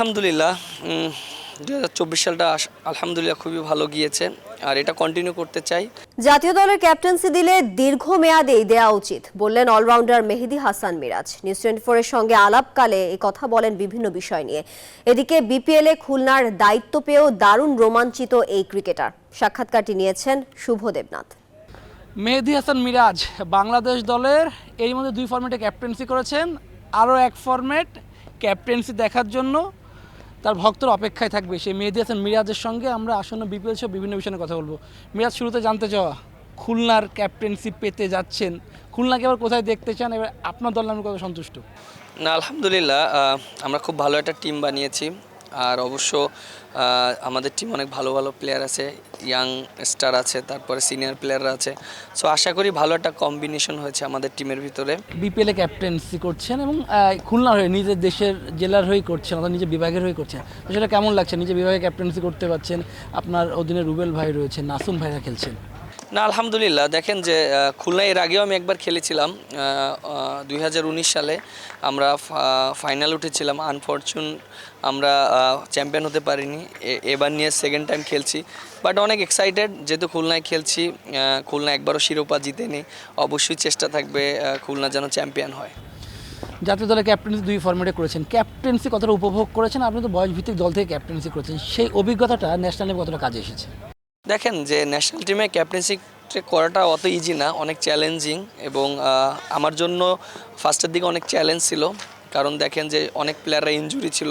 আলহামদুলিল্লাহ দু হাজার চব্বিশ সালটা আলহামদুলিল্লাহ খুবই ভালো গিয়েছে আর এটা কন্টিনিউ করতে চাই। জাতীয় দলের ক্যাপ্টেন্সি দিলে দীর্ঘ দীর্ঘমেয়াদেই দেয়া উচিত বললেন allrounder Mehedi Hasan Miraz. News twenty ফোরের সঙ্গে আলাপকালে এই কথা বলেন বিভিন্ন বিষয় নিয়ে। এদিকে বিপিএল এ খুলনার দায়িত্ব পেয়েও দারুণ রোমাঞ্চিত এই ক্রিকেটার সাক্ষাৎকারটি নিয়েছেন শুভ দেবনাথ। মেহেদি হাসান মিরাজ বাংলাদেশ দলের এর মধ্যে দুই ফরম্যাটে ক্যাপ্টেন্সি করেছেন। আরও এক ফরম্যাট ক্যাপ্টেন্সি দেখার জন্য তার ভক্তর অপেক্ষায় থাকবে। সেই মেহেদি হাসান মিরাজের সঙ্গে আমরা আসন্ন বিপিএল সহ বিভিন্ন বিষয়ে কথা বলব। মিরাজ, শুরুতে জানতে চাওয়া, খুলনার ক্যাপ্টেনশিপ পেতে যাচ্ছেন। খুলনাকে এবার কোথায় দেখতে চান? এবার আপনার দল নামে কত সন্তুষ্ট? না, আলহামদুলিল্লাহ আমরা খুব ভালো একটা টিম বানিয়েছি। আর অবশ্য আমাদের টিম অনেক ভালো ভালো প্লেয়ার আছে ইয়াং স্টার আছে, তারপরে সিনিয়র প্লেয়াররা আছে। সো আশা করি ভালো একটা কম্বিনেশন হয়েছে আমাদের টিমের ভিতরে। বিপিএলে ক্যাপ্টেন্সি করছেন এবং খুলনার হয়ে নিজের দেশের জেলার হয়েই করছেন, অর্থাৎ নিজের বিভাগের হয়ে করছেন। তো সেটা কেমন লাগছে? নিজের বিভাগে ক্যাপ্টেন্সি করতে পারছেন, আপনার অধীনে রুবেল ভাই রয়েছে নাসুম ভাইরা খেলছেন। না, আলহামদুলিল্লাহ। দেখেন যে খুলনা এর আগেও আমি একবার খেলেছিলাম দু হাজার উনিশ সালে। আমরা ফাইনাল উঠেছিলাম। আনফরচুন আমরা চ্যাম্পিয়ন হতে পারিনি। এবার নিয়ে সেকেন্ড টাইম খেলছি। বাট অনেক এক্সাইটেড যেহেতু খুলনায় খেলছি খুলনা একবারও শিরোপা জিতেনি। অবশ্যই চেষ্টা থাকবে খুলনা যেন চ্যাম্পিয়ন হয়। জাতীয় দলে ক্যাপ্টেন্সি দুই ফর্মেটে করেছেন। ক্যাপ্টেন্সি কতটা উপভোগ করেছেন? আপনি তো বয়স ভিত্তিক দল থেকে ক্যাপ্টেন্সি করেছেন। সেই অভিজ্ঞতাটা ন্যাশনাল কতটা কাজে এসেছে? দেখেন যে ন্যাশনাল টিমে ক্যাপ্টেন্সি করাটা অত ইজি না, অনেক চ্যালেঞ্জিং এবং আমার জন্য ফার্স্টের দিকে অনেক চ্যালেঞ্জ ছিল। কারণ দেখেন যে অনেক প্লেয়াররা ইনজুরি ছিল।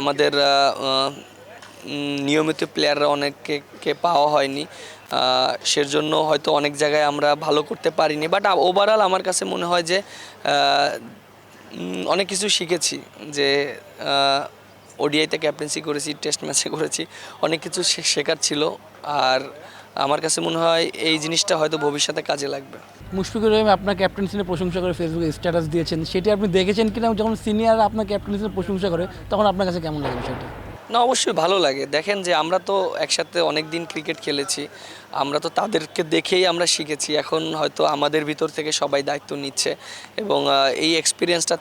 আমাদের নিয়মিত প্লেয়াররা অনেককে পাওয়া হয়নি। সেজন্য হয়তো অনেক জায়গায় আমরা ভালো করতে পারিনি। বাট ওভারঅল আমার কাছে মনে হয় যে অনেক কিছু শিখেছি যে ওডিআইতে ক্যাপ্টেন্সি করেছি টেস্ট ম্যাচে করেছি। অনেক কিছু শেখার ছিল। আর আমার কাছে মনে হয় এই জিনিসটা হয়তো ভবিষ্যতে কাজে লাগবে। মুশফিকুর রহিম আপনার ক্যাপ্টেন্সি নিয়ে প্রশংসা করে ফেসবুকে স্ট্যাটাস দিয়েছেন। সেটি আপনি দেখেছেন কিনা? যখন সিনিয়র আপনার ক্যাপ্টেন্সি নিয়ে প্রশংসা করে তখন আপনার কাছে কেমন লাগে বিষয়টা? না অবশ্যই ভালো লাগে। দেখেন যে আমরা তো একসাথে অনেক দিন ক্রিকেট খেলেছি। আমরা তো তাদেরকে দেখেই আমরা শিখেছি। এখন হয়তো আমাদের ভিতর থেকে সবাই দায়িত্ব নিচ্ছে এবং এই এক্সপিরিয়েন্সটা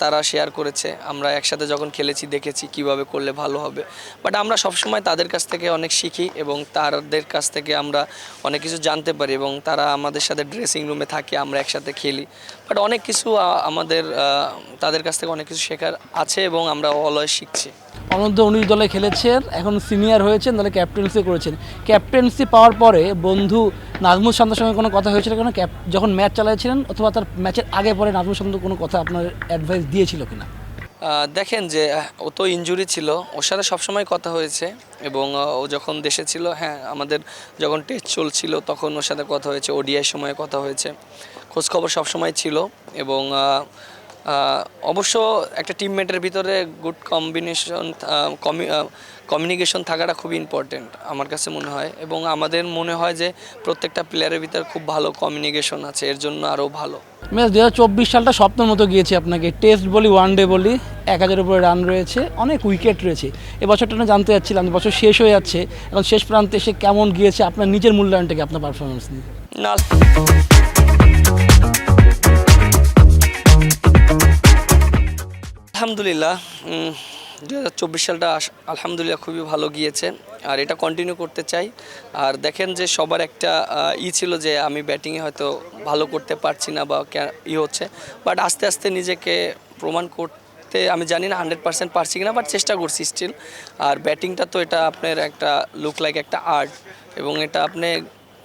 তারা শেয়ার করেছে। আমরা একসাথে যখন খেলেছি, দেখেছি কীভাবে করলে ভালো হবে। বাট আমরা সবসময় তাদের কাছ থেকে অনেক শিখি এবং তাদের কাছ থেকে আমরা অনেক কিছু জানতে পারি এবং তারা আমাদের সাথে ড্রেসিং রুমে থাকে, আমরা একসাথে খেলি। বাট অনেক কিছু আমাদের তাদের কাছ থেকে অনেক কিছু শেখার আছে এবং আমরা অলয় শিখছি। অনন্ত উনিশ দলে খেলেছেন, এখন সিনিয়র হয়েছেন দলে ক্যাপ্টেন্সি করেছেন। ক্যাপ্টেন্সি পাওয়ার পরে বন্ধু নাজমুল শান্তর সঙ্গে কোনো কথা হয়েছিল কেন? ক্যাপ যখন ম্যাচ চালাচ্ছিলেন অথবা তার ম্যাচের আগে পরে নাজমুল শান্ত কোনো কথা আপনার অ্যাডভাইস দিয়েছিল কিনা? দেখেন যে ও তো ইনজুরি ছিল। ওর সাথে সবসময় কথা হয়েছে এবং ও যখন দেশে ছিল হ্যাঁ আমাদের যখন টেস্ট চলছিল তখন ওর সাথে কথা হয়েছে ওডিআই সময়ে কথা হয়েছে। খোঁজখবর সবসময় ছিল এবং অবশ্য একটা টিমমেটের ভিতরে গুড কম্বিনেশন কমিউনিকেশন থাকাটা খুব ইম্পর্টেন্ট আমার কাছে মনে হয়। এবং আমাদের মনে হয় যে প্রত্যেকটা প্লেয়ারের ভিতরে খুব ভালো কমিউনিকেশন আছে এর জন্য আরও ভালো। ম্যাচ দু হাজার চব্বিশ সালটা স্বপ্নের মতো গিয়েছে আপনাকে। টেস্ট বলি ওয়ান ডে বলি এক হাজারের উপরে রান রয়েছে অনেক উইকেট রয়েছে। এবছরটা না জানতে চাচ্ছিলাম বছর শেষ হয়ে যাচ্ছে এখন শেষ প্রান্তে এসে কেমন গিয়েছে আপনার নিজের মূল্যায়নটাকে আপনার পারফরমেন্স নিয়ে? না আলহামদুলিল্লাহ দু হাজার চব্বিশ সালটা আলহামদুলিল্লাহ খুবই ভালো গিয়েছে। আর এটা কন্টিনিউ করতে চাই। আর দেখেন যে সবার একটা ই ছিল যে আমি ব্যাটিংয়ে হয়তো ভালো করতে পারছি না বা ই হচ্ছে। বাট আস্তে আস্তে নিজেকে প্রমাণ করতে আমি জানি না হান্ড্রেড পার্সেন্ট পারছি কিনা বাট চেষ্টা করছি স্টিল আর ব্যাটিংটা তো এটা আপনার একটা লুক লাইক একটা আর্ট এবং এটা আপনি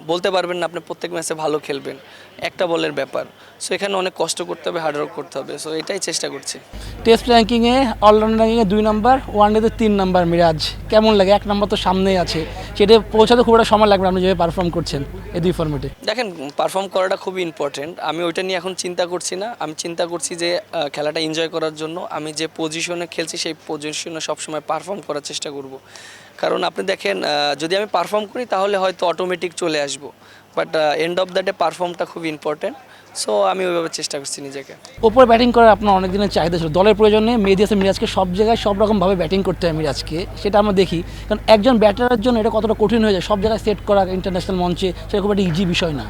বলতে পারবেন না আপনি প্রত্যেক ম্যাচে ভালো খেলবেন। একটা বলের ব্যাপার। সো এখানে অনেক কষ্ট করতে হবে হার্ডওয়ার্ক করতে হবে। সো এটাই চেষ্টা করছি। টেস্ট র্যাঙ্কিংয়ে অলরাউন্ড র্যাঙ্কিংয়ে দুই নাম্বার ওয়ান ডেতে তিন নাম্বার মিরাজ। কেমন লাগে? এক নাম্বার তো সামনেই আছে। সেটা পৌঁছাতে খুব একটা সময় লাগবে আপনি যেভাবে পারফর্ম করছেন এই দুই ফর্মেটে দেখেন পারফর্ম করাটা খুবই ইম্পর্টেন্ট আমি ওইটা নিয়ে এখন চিন্তা করছি না। আমি চিন্তা করছি যে আহ, খেলাটা এনজয় করার জন্য আমি যে পজিশনে খেলছি সেই পজিশনে সবসময় পারফর্ম করার চেষ্টা করব। কারণ আপনি দেখেন যদি আমি পারফর্ম করি তাহলে হয়তো অটোমেটিক চলে আসব। But end of the day পারফর্মটা খুব ইম্পর্টেন্ট সো আমি ওইভাবে চেষ্টা করছি নিজেকে। ওপর ব্যাটিং করার আপনার অনেক দিনের চাহিদা ছিল। দলের প্রয়োজনে মেহেদি হাসান মিরাজকে সব জায়গায় সব রকমভাবে ব্যাটিং করতে হয় মিরাজকে। সেটা আমরা দেখি। কারণ একজন ব্যাটারের জন্য এটা কতটা কঠিন হয়ে যায় সব জায়গায় সেট করা ইন্টারন্যাশনাল মঞ্চে সেটা খুব একটা ইজি বিষয় না।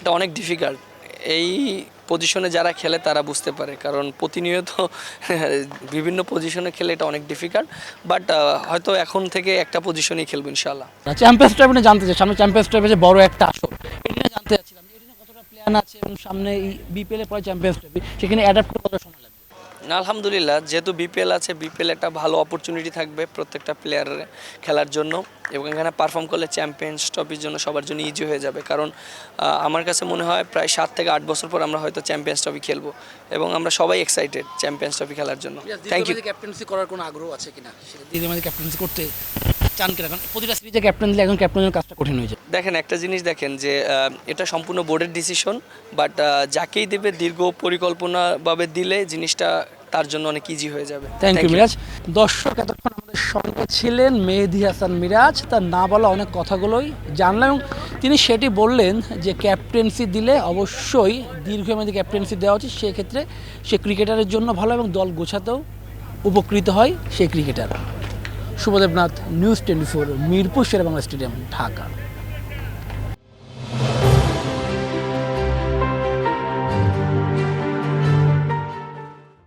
এটা অনেক ডিফিকাল্ট এই পজিশনে যারা খেলে, তারা বুঝতে পারে। কারণ প্রতিনিয়ত বিভিন্ন পজিশনে খেলে এটা অনেক ডিফিকাল্ট বাট হয়তো এখন থেকে একটা পজিশনেই খেলব ইনশাল্লাহ চ্যাম্পিয়ন্স নিয়ে জানতে চাই। সামনে চ্যাম্পিয়ন্স ট্রফি যে বড় একটা আসর এটা জানতে চাচ্ছিলাম। এটা কতটা প্ল্যান আছে এবং সামনে এই বিপিএল এর পরে চ্যাম্পিয়ন্স ট্রফি সেখানে অ্যাডাপ্ট করতে কত সময় লাগবে না, আলহামদুলিল্লাহ যেহেতু বিপিএল আছে বিপিএল একটা ভালো অপরচুনিটি থাকবে প্রত্যেকটা প্লেয়ারের খেলার জন্য এবং এখানে পারফর্ম করলে চ্যাম্পিয়ন্স ট্রফির জন্য সবার জন্য ইজি হয়ে যাবে। কারণ আমার কাছে মনে হয় প্রায় সাত থেকে আট বছর পর আমরা হয়তো চ্যাম্পিয়ন্স ট্রফি খেলব এবং আমরা সবাই এক্সাইটেড চ্যাম্পিয়ন্স ট্রফি খেলার জন্য। থ্যাংক ইউ ক্যাপ্টেন্সি করার কোনো আগ্রহ আছে কিনা? ক্যাপ্টেন্সি করতে? চান কিনা? কারণ প্রতিটা সিরিজে ক্যাপ্টেন দিলে একজন ক্যাপ্টেনের কাজটা কঠিন হয়ে যায়। দেখেন একটা জিনিস দেখেন যে এটা সম্পূর্ণ বোর্ডের ডিসিশন বাট যাকেই দেবে দীর্ঘ পরিকল্পনাভাবে দিলে জিনিসটা তার জন্য অনেক ইজি হয়ে যাবে। থ্যাংক ইউ মিরাজ দর্শক এতক্ষণ আমাদের সঙ্গে ছিলেন মেহেদি হাসান মিরাজ। তার না বলা অনেক কথাগুলোই জানলাম তিনি সেটি বললেন যে ক্যাপ্টেন্সি দিলে অবশ্যই দীর্ঘমেয়াদী ক্যাপ্টেন্সি দেওয়া উচিত। সেক্ষেত্রে সে ক্রিকেটারের জন্য ভালো এবং দল গোছাতেও উপকৃত হয় সেই cricketer Subhadebnath news twenty four Mirpur Sher-e-Bangla stadium Dhaka.